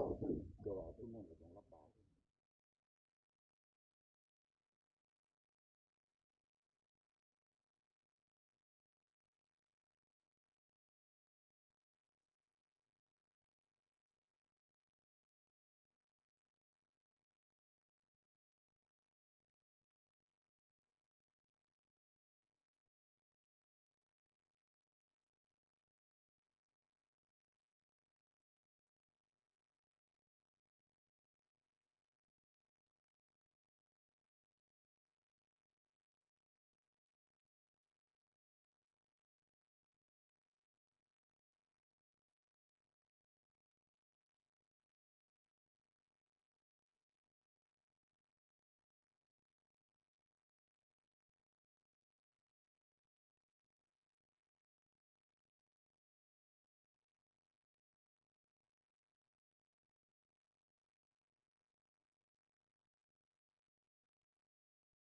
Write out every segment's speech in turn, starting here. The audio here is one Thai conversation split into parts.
တော်တော်အဆုံးနဲ့ကြောင်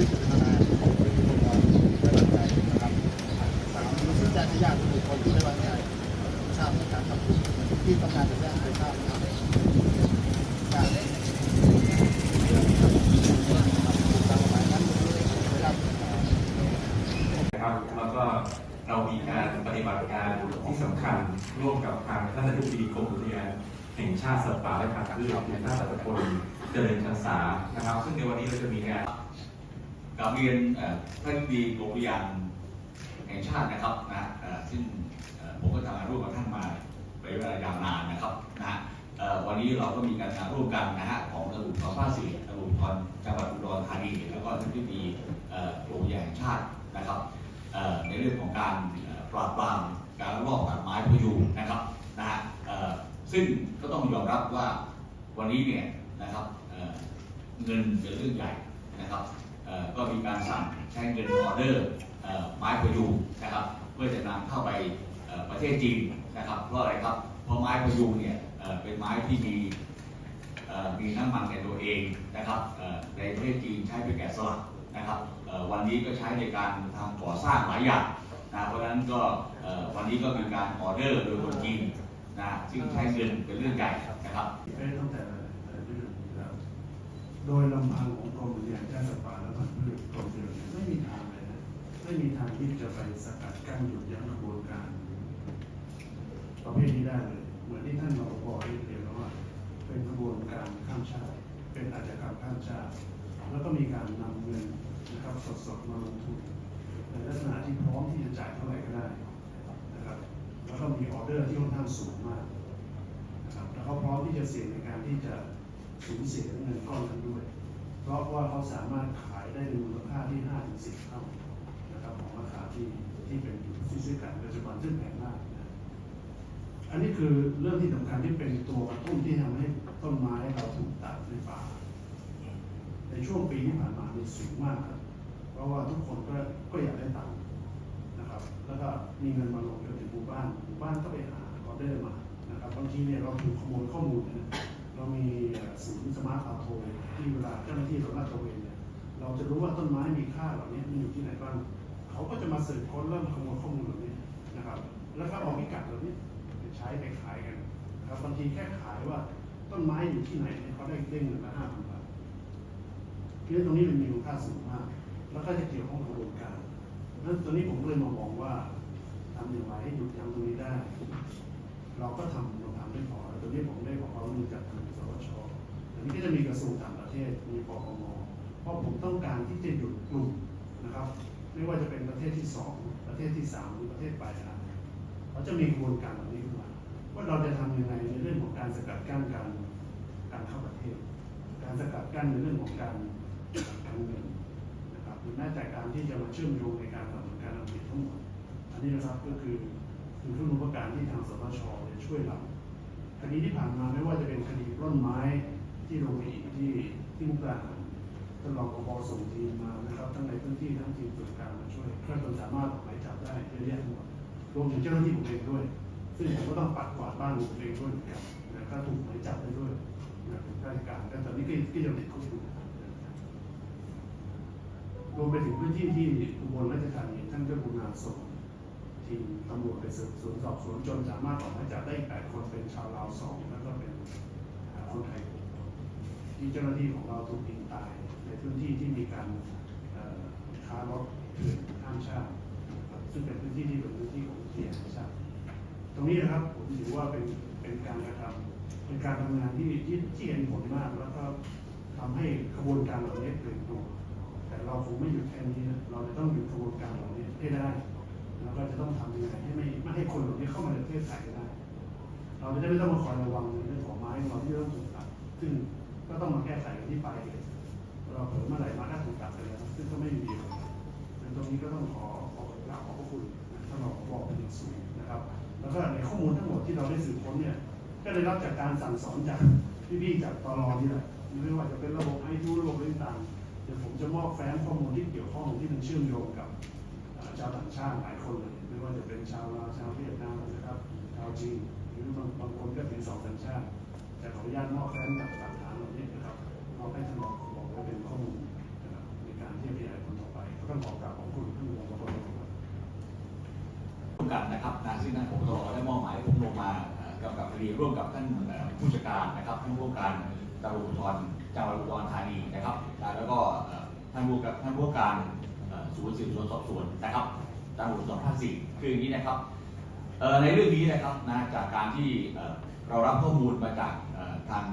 ซึ่งเป็นทนายของเป็นคนมองไม่วางใจนะครับสามมีซึ่งญาติญาติบุคคลที่ไม่วางใจทราบในการทำผิดที่ต้องการจะแจ้งให้ทราบนะครับการตามกฎหมายนั้นไม่รับ นะครับแล้วก็เรามีการปฏิบัติการที่สำคัญ ร่วมกับทางท่านอธิบดีกรมอุทยานแห่งชาติสัตว์ป่าและพันธุ์พืชในท่านสัตวพลเจริญชันษานะครับ ซึ่งในวันนี้เราจะมีงานกราบเรียนท่านอธิบดีกรมอุทยานแห่งชาตินะครับนะซึ่งผมก็ทำงานร่วมกับท่านมาเป็นเวลายาวนานนะครับนะวันนี้เราก็มีการงานร่วมกันนะฮะของตำรวจภาคสี่รวจภูธรจังหวัดอุดรธานีแล้วก็ท่านอธิบดีกรมอุทยานแห่งชาตินะครับในเรื่องของการปราบปรามการลักลอบตัดไม้พยุงนะครับนะฮะเอ่อ ซึ่งก็ต้องยอมรับว่าวันนี้เนี่ยนะครับเเงินเป็นเรื่องใหญ่นะครับก็มีการสั่งใช้เงินออเดอร์ไม้พยุงนะครับ เพื่อจะนำเข้าไปประเทศจีนนะครับเพราะอะไรครับเพราะไม้พยุงเนี่ยเเป็นไม้ที่มีมีน้ำมันในตัวเองนะครับในประเทศจีนใช้เป็นแกะสลักนะครับวันนี้ก็ใช้ในการทำก่อสร้างหลายอย่างนะเพราะฉะนั้นก็วันนี้ก็มีการออเดอร์โดยคนจีน นะซึ่งใช้เงินเป็นเรื่องใหญ่นะครับได้ตั้งแต่แต่เรื่องแล้วโดยลำพังของกรมอุทยานแห่งชาติสัตว์ป่าและพันธุ์พืชกรมเดียวเนี่ยไม่มีทางเลยนะไม่มีทางที่จะไปสกัดกั้นหยุดยั้งกระบวนการประเภทนี้ได้เลยเหมือนที่ท่านรปภได้เรียนแล้วว่าเป็นกระบวนการข้ามชาติ เป็นอาชญากรรมข้ามชาติ แล้วก็มีการนำเงินนะครับสดๆมาลงทุนในลักษณะที่พร้อมที่จะจ่ายเท่าไหร่ก็ได้ แล้วก็มีออเดอร์ที่ค่อนข้างสูงมากนะครับแล้วเขาพร้อมที่จะเสี่ยงในการที่จะสูญเสียเงินก้อนนั้นด้วย เพราะว่าเขาสามารถขายได้ในมูลค่าที่5ถึง10เท่านะครับของราคาที่ที่เป็นอยู่ที่ซื้อกันปัจจุบันซึ่งแพงมากอันนี้คือเรื่องที่สำคัญที่เป็นตัวกระตุ้นที่ทำให้ต้นไม้เราถูกตัดในป่า ในช่วงปีที่ผ่านมามีสูงมากครับ เพราะว่าทุกคนก็ก็อยากได้ตังค์ นะครับแล้วก็มีเงินมาลงจนถึงหมู่บ้านหมู่บ้านก็ไปหาออเดอร์มานะครับบางทีเนี่ยเราถูกขโมยข้อมูลนะเรามีศูนย์สมาร์ทพาโทรที่เวลาเจ้าหน้าที่เราลาดตระเวนเนี่ยเราจะรู้ว่าต้นไม้มีค่าเหล่านี้มันอยู่ที่ไหนบ้างเขาก็จะมาสืบค้นเริ่มขโมยข้อมูลเหล่านี้นะครับแล้วก็เอาพิกัดเหล่านี้ไปใช้ไปขายกันนะครับบางทีแค่ขายว่าต้นไม้อยู่ที่ไหนเนี่ยเขาได้เด้งเงินละห้าพันบาทเรื่องตรงนี้มันมีมูลค่าสูงมาก แล้วก็จะเกี่ยวข้องกับกระบวนการ นั้นตัวนี้ผมเลยมามองว่าทำอย่างไรให้หยุดยั้งตรงนี้ได้ เราก็ทำเราทำไม่พอแล้วตอนนี้ผมได้บอกว่ามีจากทางสวชอันนี้ก็จะมีกระทรวงต่างประเทศมีปปงเพราะผมต้องการที่จะหยุดกลุ่มนะครับไม่ว่าจะเป็นประเทศที่สองประเทศที่สามหรือประเทศปลายทางเขาจะมีกระบวนการแบบนี้ขึ้นมาว่าเราจะทำยังไงในเรื่องของการสกัดกั้นการการเข้าประเทศ การสกัดกั้นในเรื่องของการการเงิน หรือแม้แต่การที่จะมาเชื่อมโยงในการดำเนินการทำผิดทั้งหมด อันนี้นะครับก็คือคือเครื่องมือประการที่ทางสตชเนี่ยช่วยเราคดีที่ผ่านมาไม่ว่าจะเป็นคดีปล้นไม้ที่โรงเรียนที่ที่มุกดาหารท่านรองกบส่งทีมมานะครับทั้งในพื้นที่ทั้งทีมตรวจการมาช่วยเพื่อจนสามารถออกหมายจับได้เยอะแยะหมดรวมถึงเจ้าหน้าที่ผมเองด้วย ซึ่งผมก็ต้องปัดกวาดบ้านผมเองด้วยเหมือนกันนะก็ถูกหมายจับไปด้วยนะเป็นข้าราชการแต่ตอนนี้ก็ก็ยังติดคุกอยู่ รวมไปถึงพื้นที่ที่อุบลราชธานีท่านก็กรุณาส่งทีมตำรวจไปสืบสวนสอบสวนจนสามารถออกหมายจับได้แปดคนเป็นชาวลาวสองแล้วก็เป็นอ่าคนไทยที่เจ้าหน้าที่ของเราถูกยิงตาย ในพื้นที่ที่มีการค้ารถเถื่อนข้ามชาติซึ่งเป็นพื้นที่ที่เป็นพื้นที่ของอุทยนแห่งชาติตรงนี้นะครับผมถือว่าเป็นเป็นการกระทำเป็นการทำงานที่ที่ที่เห็นผลมาก แล้วก็ทำให้กระบวนการเหล่านี้เปลี่ยนตัว เราคงไม่หยุดแค่นี้นะเราจะต้องหยุดกระบวนการเหล่านี้ให้ได้ แล้วก็จะต้องทำยังไงให้ไม่ไม่ให้คนเหล่านี้เข้ามาในประเทศไทยได้ เราจะได้ไม่ต้องมาคอยระวังในเรื่องของไม้ของเราที่ต้องถูกตัดซึ่งก็ต้องมาแก้ไขกันที่ปลายเหตุเราเผลอเมื่อไหร่มาถ้าถูกตัดไปแล้วซึ่งก็ไม่มีประโยชน์ดังตรงนี้ก็ต้องขอขอกราบขอบพระคุณท่านรองบอกเป็นอย่างสูงนะครับ แล้วก็ในข้อมูลทั้งหมดที่เราได้สืบค้นเนี่ย ก็ได้รับจากการสั่งสอนจากพี่ๆจากตลอนี่แหละไม่ว่าจะเป็นระบบไอทูระบบต่างๆ ดี๋ยวผมจะมอบแฟ้มข้อมูลที่เกี่ยวข้องที่มันเชื่อมโยงกับชาวต่างชาติหลายคนเลยไม่ว่าจะเป็นชาวลาวชาวเวียดนามนะครับชาวจีนหรือบางบางคนก็เป็นสองสัญชาติ แต่ขออนุญาตมอบแฟ้มหลักฐานเหล่านี้นะครับมอบให้ท่านรองบอกว่าเป็นข้อมูลนะครับในการที่จะขยายผลต่อไปก็ต้องขอกราบขอบคุณท่านรองและก็ทุกคนร่วมกันนะครับนะซึ่งท่านผมตรได้มอบหมายผมลงมากำกับคดีร่วมกับท่านผู้จัดการนะครับท่านผู้การตำรวจภูธรจังหวัดอุดรธานีนะครับ แล้วก็านผู้กับท่านผู้การเอ่อศูนย์สืบสวนสอบสวนนะครับตำรวจสองภาคสี่คืออย่างนี้นะครับในเรื่องนี้นะครับนะจากการที่เรารับข้อมูลมาจากทาง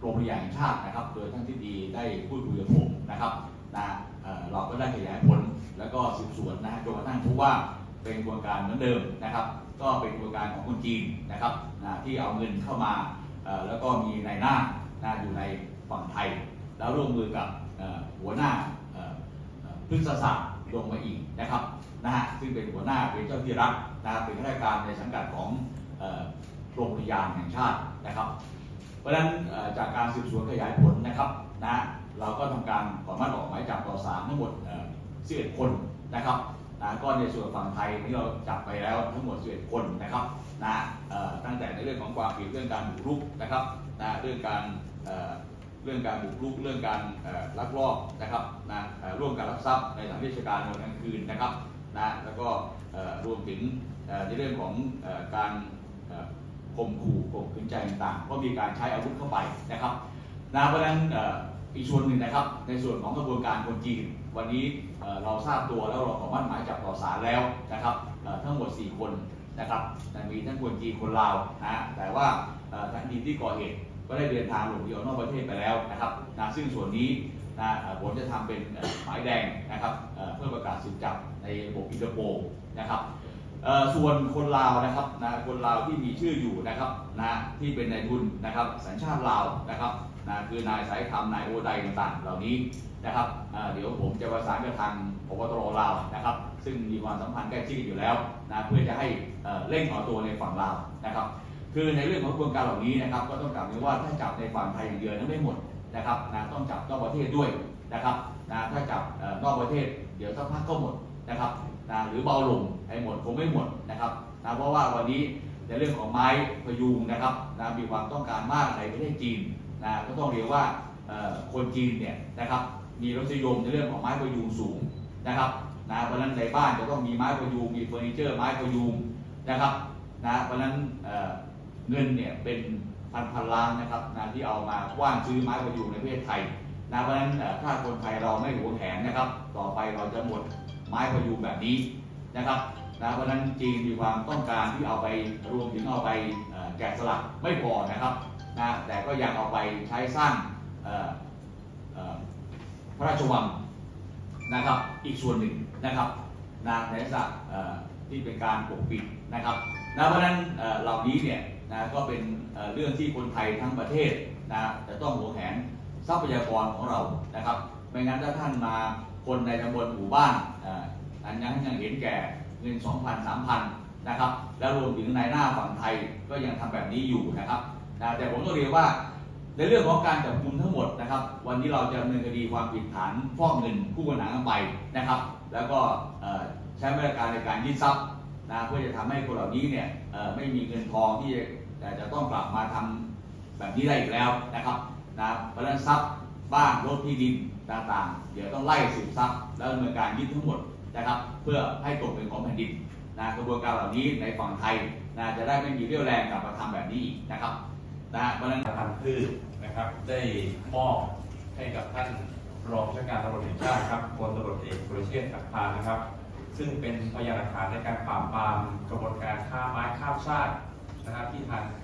โรงพยาบาลแห่งชาตินะครับ โดยท่านที่ดีได้พูดคุยกับผมนะครับนะเราก็ได้ขยายผลแล้วก็สืบสวนนะจนกระทั่งพบว่าเป็นกระบวนการเหมือนเดิมนะครับ ก็เป็นกระบวนการของคนจีนนะครับนะที่เอาเงินเข้ามาแล้วก็มีนายหน้านะอยู่ในฝั่งไทย แล้วร่วมมือกับหัวหน้า พฤกษศาสตร์ลงมาอีกนะครับนะฮะซึ่งเป็นหัวหน้าเป็นเจ้าที่รัฐนะครับเป็นข้าราชการในสังกัดของเอ่อโรงพยาบาลแห่งชาตินะครับ เพราะฉะนั้นจากการสืบสวนขยายผลนะครับนะเราก็ทำการขออนมัติออกหมายจับต่อศาลทั้งหมดเอ่อ11คนนะครับนะก็ในส่วนฝั่งไทยนี่เราจับไปแล้วทั้งหมด11คนนะครับนะตั้งแต่ในเรื่องของความผิดเรื่องการบุกรุกนะครับนะเรื่องการ เรื่องการบุกรุกเรื่องการลักลอบนะครับนะร่วมกันลักทรัพย์ในสถานราชการในกลางคืนนะครับนะแล้วก็รวมถึงในเรื่องของการข่มขู่ข่มขืนใจต่างๆก็มีการใช้อาวุธเข้าไปนะครับนะเพราะฉะนั้นอีกส่วนหนึ่งนะครับ ในส่วนของกระบวนการคนจีน วันนี้เราทราบตัวแล้วเราขอมั่นหมายจับต่อศาลแล้วนะครับทั้งหมด 4 คนนะครับแต่มีทั้งคนจีนคนลาวนะแต่ว่าเอ่อทันทีที่ก่อเหตุ ก็ได้เดินทางหลบหนีออกนอกประเทศไปแล้วนะครับนะซึ่งส่วนนี้นะผมจะทำเป็นหมายแดงนะครับเพื่อประกาศสืบจับในระบบอินเตอร์โปลนะครับส่วนคนลาวนะครับนะคนลาวที่มีชื่ออยู่นะครับนะที่เป็นนายทุนนะครับสัญชาติลาวนะครับนะคือนายสายคำนายโอไดต่างๆ เหล่านี้นะครับเดี๋ยวผมจะประสานกับทางพบตรลาวนะครับ ซึ่งมีความสัมพันธ์ใกล้ชิดอยู่แล้วนะเพื่อจะให้เอ่อเร่งเอตัวในฝั่งลาวนะครับ คือในเรื่องของกระบวนการเหล่านี้นะครับ ก็ต้องกลับเรียว่าถ้าจับในฝั่งไทยอย่างเดียวนั้นไม่หมดนะครับนะต้องจับนอกประเทศด้วยนะครับนะถ้าจับนอกประเทศเดี๋ยวสักพักก็หมดนะครับนะหรือเบาลงให้หมดคงไม่หมดนะครับนะเพราะว่าวันนี้ในเรื่องของไม้พยุงนะครับนะมีความต้องการมากในประเทศจีนนะก็ต้องเรียกว่าเอ่อคนจีนเนี่ยนะครับมีรสนิยมในเรื่องของไม้พยุงสูงนะครับนะเพราะนั้นในบ้านจะต้องมีไม้พยุงมีเฟอร์นิเจอร์ไม้พยุงนะครับนะเพราะนั้น เงินเนี่ยเป็นพันพันล้านนะครับนะที่เอามาว้านซื้อไม้ประยูงในประเทศไทยนะเพราะฉะนั้นถ้าคนไทยเราไม่หัวแข็งนะครับ ต่อไปเราจะหมดไม้ประยูงแบบนี้นะครับนะเพราะนั้นจีนมีความต้องการที่เอาไปรวมถึงเอาไปแกะสลักไม่พอนะครับนะแต่ก็ยังเอาไปใช้สร้างพระราชวังนะครับอีกส่วนหนึ่งนะครับนะในลักษณะเอ่อที่เป็นการปกปิดนะครับนะเพราะนั้นเหล่านี้เนี่ย นะก็เป็นเรื่องที่คนไทยทั้งประเทศนะจะต้องหัวแหนทรัพยากรของเรานะครับไม่งั้นถ้าท่านมาคนในตำบลหมู่บ้านอันยังยังเห็นแก่เงิน2,000 3,000นะครับแล้วรวมถึงนายหน้าฝั่งไทยก็ยังทำแบบนี้อยู่นะครับนะแต่ผมต้องเรียนว่าในเรื่องของการจับกุมทั้งหมดนะครับ วันนี้เราจะดำเนินคดีความผิดฐานฟอกเงินผู้บริหารไปนะครับ แล้วก็ใช้มาตรการในการยึดทรัพย์ นะเพื่อจะทำให้คนเหล่านี้เนี่ยไม่มีเงินทองที่จะจะต้องกลับมาทำแบบนี้ได้อีกแล้วนะครับนะเพราะฉะนั้นทรัพย์บ้านรถที่ดินต่างๆ เดี๋ยวต้องไล่สืบทรัพย์ แล้วดำเนินการยึดทั้งหมดนะครับเพื่อให้ตกเป็นของแผ่นดินนะกระบวนการเหล่านี้ในฝั่งไทยนะจะได้ไม่มีเรี่ยวแรงกลับมาทำแบบนี้อีกนะครับนะเพราะฉะนั้นพันธุ์พืชนะครับได้มอบให้กับท่านรองผู้การตำรวจแห่งชาติครับพลตำรวจเอกสุรเชษฐ์หักพานนะครับ ซึ่งเป็นพยานหลักฐานในการปราบปรามกระบวนการฆ่าไม้ข้ามชาตินะครับที่ทาง